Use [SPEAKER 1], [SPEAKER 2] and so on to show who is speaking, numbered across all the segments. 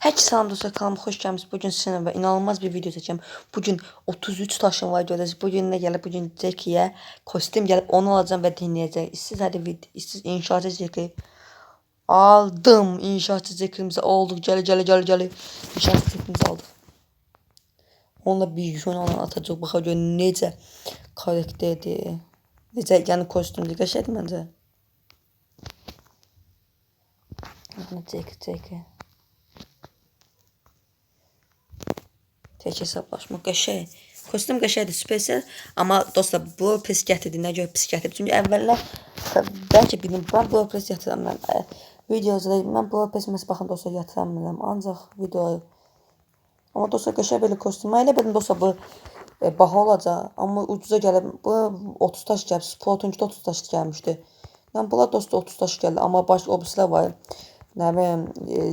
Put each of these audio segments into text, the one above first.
[SPEAKER 1] Herkese selam dostlar kanalıma hoş geldiniz. Bugün sizinle ve inanılmaz bir video çekeceğim. Bugün 33 taşım var göreceğiz. Bugün ne gelip bugün Jackie'ye kostüm gelip onu alacağım ve dinleyeceğiz. İşsiz hadi işsiz inşaatçı Jackie. Aldım inşaatçı Jackie'mizi aldık. Gel gel gel gel. İnşaatçı Jackie'mizi. Onunla bir gün ona atacak. Bakacağız necə karakterdir. Necə yəni kostümdür. Qəşəngdir məncə. Jackie Jackie. Tek hesablaşma qəşəng. Kostüm qəşəngdir, spesial. Amma dostlar, bu pis gətirdi. Nə görə pis gətirdi? Çünki əvvəllər bəlkə bildim, mən bu pis yatıram mən. Ə, videoda mən bu pis məs baxın dostlar yatıram bilmirəm. Ancaq videoyu Amma dostlar qəşəng belə kostüm. Mən elə bildim dostlar bu e, baha olacaq. Amma ucuza gəlib bu 30 taş gəlib. Sportunki 30 taş gəlmişdi. Yəni bunlar dostlar 30 taş gəldi. Amma baş obrislər var. Nə bilim,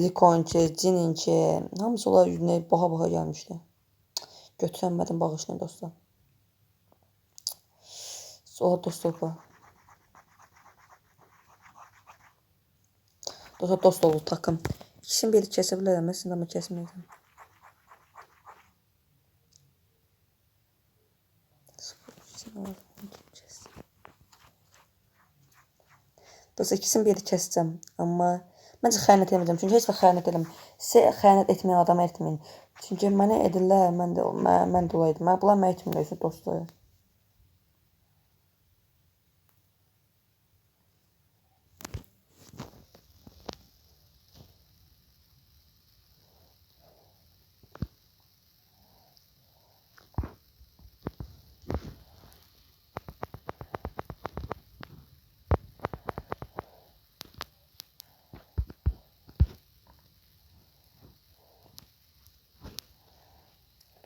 [SPEAKER 1] Rikonki, Cininki, hamısı onlar yüzünə baha-baha gəlmişdi. Götürəmədim bağışlayın dostlar. Sonra dostlar bu. Dostlar dost oldu takım. İkisini biri kəsə bilərəm, mən amma kəsməyəcəm. Dostlar ikisini biri kəsəcəm, amma məncə xəyanət etməyəcəm. Çünki heç vaxt xəyanət eləməm. Sizə xəyanət etməyən adama etməyin. Çünki mənə edirlər, mən də mən, mən də olaydım. Bunlar mənə etmirlər dostlar.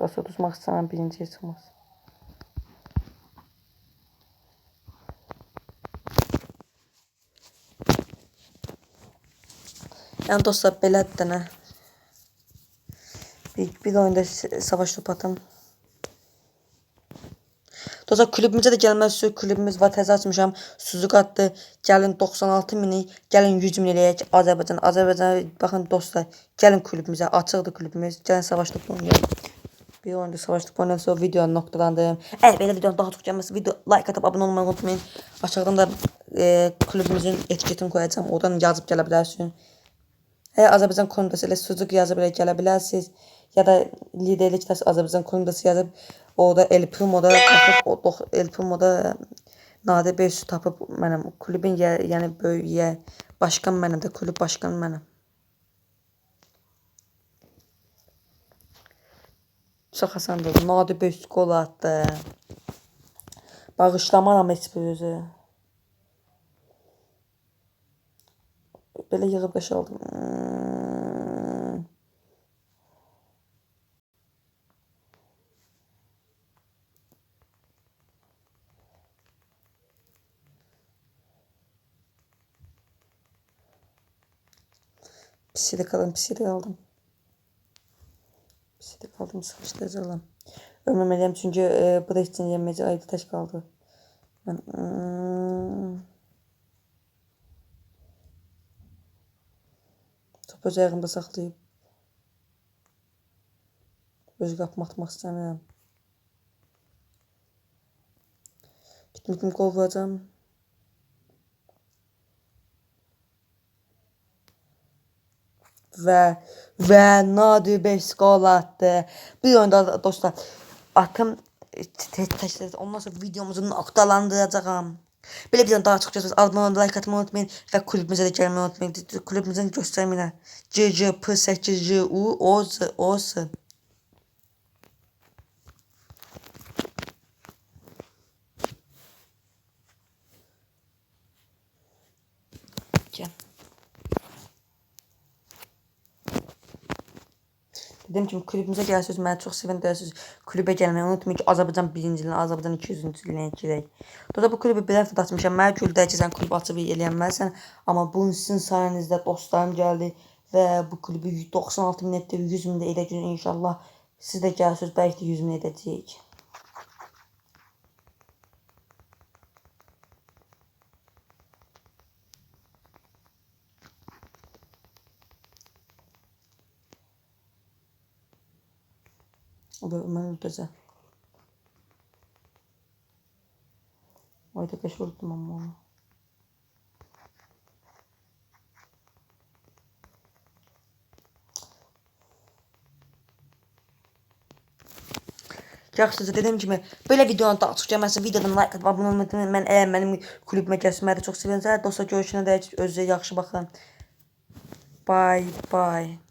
[SPEAKER 1] Dostlar tutmaq istəyirəm birinciyə çıxmaz. Yəni dostlar belədir də nə. Bir, bir oyunda savaş topu atım. Dostlar kulübümüzə də gəlmək istəyir. Kulübümüz var təzə açmışam. Suzuq atdı. Gəlin 96 mini, gəlin 100 min eləyək Azərbaycan. Azərbaycan baxın dostlar, gəlin kulübümüzə. Açıqdır kulübümüz. Gəlin savaş topu oynayalım. Bir oyunda savaş topu oynayan sonra videonu noktalandırım. Eğer böyle videonun daha çok gelmesi video like atıp abone olmayı unutmayın. Aşağıdan da e, kulübümüzün etiketini koyacağım. Oradan yazıp gelebilirsin. Eğer Azerbaycan konudası ile Suzuki yazıp ile gelebilirsiniz. Ya da liderlik tas Azerbaycan konudası yazıp orada El Primo'da dox- El Primo'da nadir bir su tapıp benim kulübün yer, yani böyük yer başkan benim de kulüp başkan benim. Çox asandır. Nadir bir gol atdı. Bağışlamaram heç bir özü. Yığıb qəş aldım. Hmm. Pisilik aldım, pisilik aldım. Pisilik aldım, sıkıştıracağım. Ölmemeliyim çünkü e, bu da için yenmeyecek. Ayda taş kaldı. Ben, hmm. Top öz ayağımda saxlayıb öz qapımı atmaq istəmirəm. Gitmişim qol vuracam. ve ve Nadi 5 gol attı. Bir oyunda dostlar atım təşkil ondan sonra videomuzun noktalandıracağım. Belə bir daha çıxacağız. Abone like atmayı unutmayın və klubumuza da gəlməyi unutmayın. Klubumuzun göstərməyinə GGP8JU OZ OZ Dediyim kimi klubumuza gəlsiniz, məni çox sevindirirsiniz. Klubə gəlməyi unutmayın ki, Azərbaycan birinciliyin, Azərbaycan 200-cü iliyinə girək. Doda bu klubu bir dəfə də açmışam. Mənə sən klub açıb eləyənməlisən. Amma bu sizin sayənizdə dostlarım gəldi və bu klubu 96 min etdi, 100 min də edəcəyik inşallah. Siz də gəlsiniz, bəlkə də 100 min edəcəyik. Ayda qəş vurdum amma onu. Yaxşıca dediyim kimi belə videonun daha çox gəlməsi videodan like atıb abunə olmayı. Mən əgər mənim klubuma gəlsəməyi çox sevinəcəm. Dostlar görüşənə dək özünüzə yaxşı baxın. Bye bye.